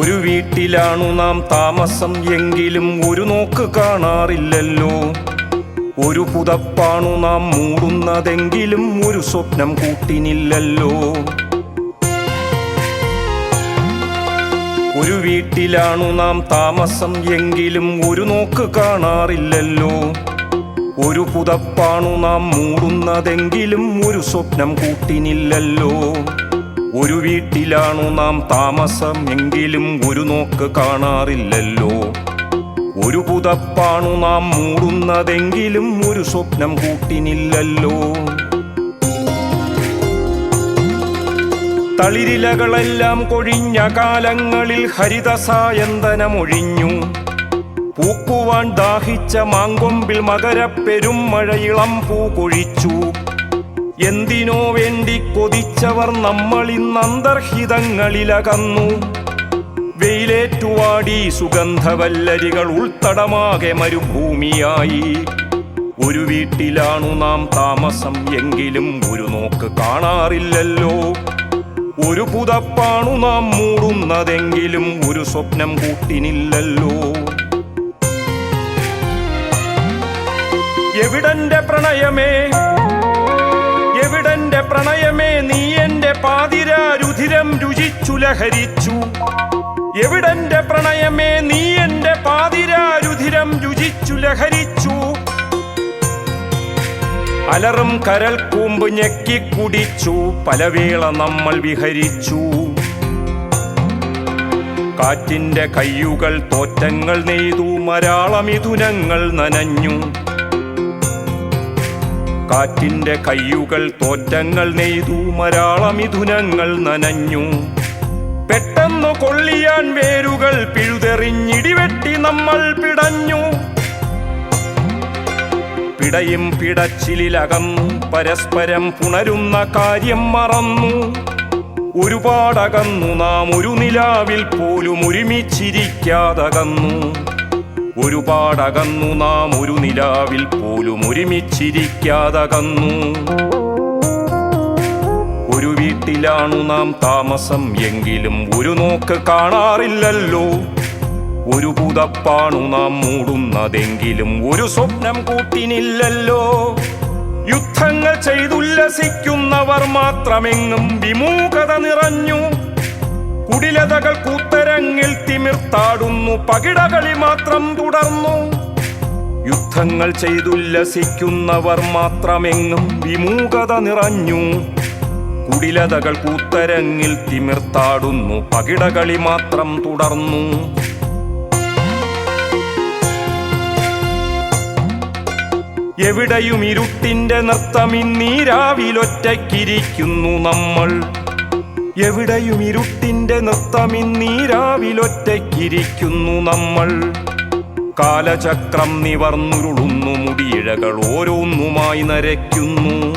ഒരു വീട്ടിലാണു നാം താമസം എങ്കിലും ഒരു നോക്ക് കാണാറില്ലല്ലോ. ഒരു പുതപ്പാണു നാം മൂടുന്നതെങ്കിലും ഒരു സ്വപ്നം കൂട്ടിനില്ലല്ലോ. ഒരു വീട്ടിലാണു നാം താമസം എങ്കിലും ഒരു നോക്ക് കാണാറില്ലല്ലോ. ഒരു പുതപ്പാണു നാം മൂടുന്നതെങ്കിലും ഒരു സ്വപ്നം കൂട്ടിനില്ലല്ലോ. ഒരു വീട്ടിലാണു നാം താമസം എങ്കിലും ഒരു നോക്ക് കാണാറില്ലല്ലോ. ഒരു പുതപ്പാണു നാം മൂടുന്നതെങ്കിലും ഒരു സ്വപ്നം കൂട്ടിനില്ലല്ലോ. തളിരിലകളെല്ലാം കൊഴിഞ്ഞ കാലങ്ങളിൽ ഹരിതസായന്തനമൊഴിഞ്ഞു. പൂക്കുവാൻ ദാഹിച്ച മാങ്കൊമ്പിൽ മകരപ്പെരുമഴയിളം പൂ കൊഴിച്ചു എന്തിനോ വേണ്ടി കൊതിച്ചവർ നമ്മളിന്ന് അന്തർഹിതങ്ങളിലകന്നു. വെയിലേറ്റുവാടി സുഗന്ധവല്ലരികൾ ഉൾത്തടമാകെ മരുഭൂമിയായി. ഒരു വീട്ടിലാണു നാം താമസം എങ്കിലും ഒരു നോക്ക് കാണാറില്ലല്ലോ. ഒരു പുതപ്പാണു നാം മൂടുന്നതെങ്കിലും ഒരു സ്വപ്നം കൂട്ടിനില്ലല്ലോ. എവിടന്റെ പ്രണയമേ? പ്രണയമേ നീ എന്റെ പാതിരാരുധിരം രുചിച്ചു ലഹരിച്ചു എവിടെന്റെ പ്രണയമേ നീ എന്റെ പാതിരാരുധിരം രുചിച്ചു ലഹരിച്ചു അലറും കരൽ കൂമ്പ് ഞെക്കി കുടിച്ചു. പലവേള നമ്മൾ വിഹരിച്ചു. കാറ്റിന്റെ കയ്യുകൾ തോറ്റങ്ങൾ നെയ്തു. മരാളമിഥുനങ്ങൾ നനഞ്ഞു. കാറ്റിന്റെ കയ്യുകൾ തോറ്റങ്ങൾ നെയ്തു മരാളമിഥുനങ്ങൾ നനഞ്ഞു. പെട്ടെന്നു കൊള്ളിയാൻ വേരുകൾ പിഴുതെറിഞ്ഞിടിവെട്ടി നമ്മൾ പിടഞ്ഞു. പിടയും പിടച്ചിലകം പരസ്പരം പുണരുന്ന കാര്യം മറന്നു. ഒരുപാടകന്നു നാം ഒരു നിലാവിൽ പോലും ഒരുമിച്ചിരിക്കാതകന്നു. ഒരുപാടകന്നു നാം ഒരു നിലാവിൽ പോലും ഒരുമിച്ചിരിക്കാതകന്നു. ഒരു വീട്ടിലാണു നാം താമസം എങ്കിലും ഒരു നോക്ക് കാണാറില്ലല്ലോ. ഒരു പുതപ്പാണു നാം മൂടുന്നതെങ്കിലും ഒരു സ്വപ്നം കൂട്ടിനില്ലല്ലോ. യുദ്ധങ്ങൾ ചെയ്തുല്ലസിക്കുന്നവർ മാത്രമെങ്ങും വിമൂകത നിറഞ്ഞു. കുടിലതകൾ കൂത്തരങ്ങിൽ തിമിർത്താടുന്നു പകിടകളി മാത്രം തുടർന്നു. യുദ്ധങ്ങൾ ചെയ്തുല്ലസിക്കുന്നവർ മാത്രമെങ്ങും വിമൂകത നിറഞ്ഞു. കുടിലതകൾ കൂത്തരങ്ങിൽ തിമിർത്താടുന്നു. പകിടകളി മാത്രം തുടർന്നു. എവിടെയും ഇരുട്ടിന്റെ നൃത്തം ഇന്നീരാവിലൊറ്റയ്ക്കിരിക്കുന്നു നമ്മൾ. എവിടെയും ഇരുട്ടിന്റെ നൃത്തമിന്നീരാവിലൊറ്റയ്ക്കിരിക്കുന്നു നമ്മൾ. കാലചക്രം നിവർന്നുരുളുന്നു മുടിയിഴകൾ ഓരോന്നുമായി നരയ്ക്കുന്നു.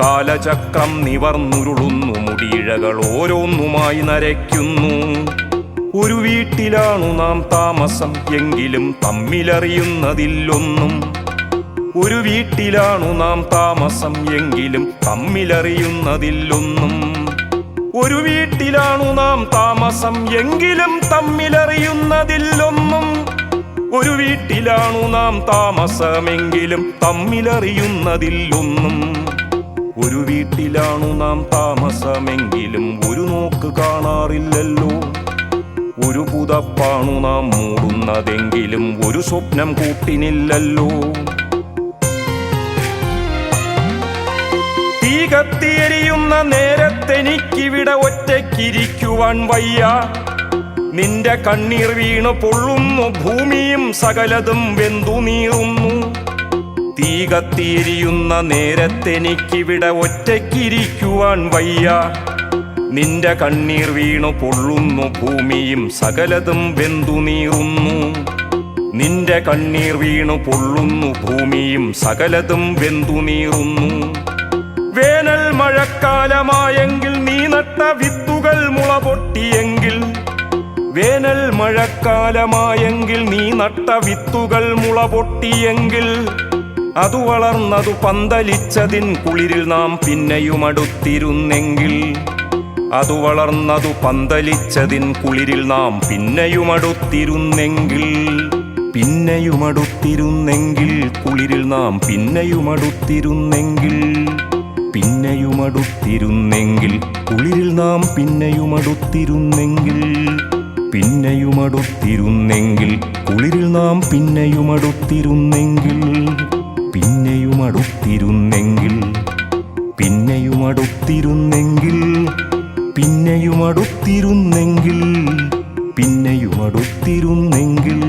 കാലചക്രം നിവർന്നുരുളുന്നു മുടിയിഴകൾ ഓരോന്നുമായി നരയ്ക്കുന്നു. ഒരു വീട്ടിലാണു നാം താമസം എങ്കിലും തമ്മിലറിയുന്നതില്ലൊന്നും ഒരു വീട്ടിലാണു നാം താമസം എങ്കിലും തമ്മിലറിയുന്നതില്ലൊന്നും ഒരു വീട്ടിലാണു നാം താമസം എങ്കിലും തമ്മിലറിയുന്നതില്ലൊന്നും ഒരു വീട്ടിലാണു നാം താമസമെങ്കിലും തമ്മിലറിയുന്നതില്ലൊന്നും ഒരു വീട്ടിലാണു നാം താമസമെങ്കിലും ഒരു നോക്ക് കാണാറില്ലല്ലോ. ഒരു പുതപ്പാണു നാം മൂടുന്നതെങ്കിലും ഒരു സ്വപ്നം കൂട്ടിനില്ലല്ലോ. തീ കത്തിയെരിയുന്ന നേരത്തെനിക്കിവിടെ ഒറ്റയ്ക്കിരിക്കുവാൻ വയ്യ. നിന്റെ കണ്ണീർ വീണു പൊള്ളുന്നു ഭൂമിയും സകലതും വെന്തു നീറുന്നു തീ കത്തിയെരിയുന്ന നേരത്തെനിക്കിവിടെ ഒറ്റയ്ക്കിരിക്കുവാൻ വയ്യ. നിന്റെ കണ്ണീർ വീണു പൊള്ളുന്നു ഭൂമിയും സകലതും വെന്തു നീറുന്നു നിന്റെ കണ്ണീർ വീണു പൊള്ളുന്നു ഭൂമിയും സകലതും വെന്തു നീറുന്നു മഴക്കാലമായെങ്കിൽ നീ നട്ട വിത്തുകൾ മുള പൊട്ടിയെങ്കിൽ വേനൽ മഴക്കാലമായെങ്കിൽ നീ നട്ട വിത്തുകൾ മുള പൊട്ടിയെങ്കിൽ അതു വളർന്നതു പന്തലിച്ചതിൻ കുളിരിൽ നാം പിന്നെയും അടുത്തിരുന്നെങ്കിൽ അതു വളർന്നതു പന്തലിച്ചതിൻ കുളിരിൽ നാം പിന്നെയും അടുത്തിരുന്നെങ്കിൽ പിന്നെയും അടുത്തിരുന്നെങ്കിൽ കുളിരിൽ നാം പിന്നെയുമടുത്തിരുന്നെങ്കിൽ പിന്നെയുമടുത്തിരുന്നെങ്കിൽ കുളിരിൽ നാം പിന്നെയുമടുത്തിരുന്നെങ്കിൽ പിന്നെയുമടുത്തിരുന്നെങ്കിൽ കുളിരിൽ നാം പിന്നെയുമടുത്തിരുന്നെങ്കിൽ പിന്നെയുമടുത്തിരുന്നെങ്കിൽ പിന്നെയുമടുത്തിരുന്നെങ്കിൽ പിന്നെയുമടുത്തിരുന്നെങ്കിൽ പിന്നെയുമടുത്തിരുന്നെങ്കിൽ.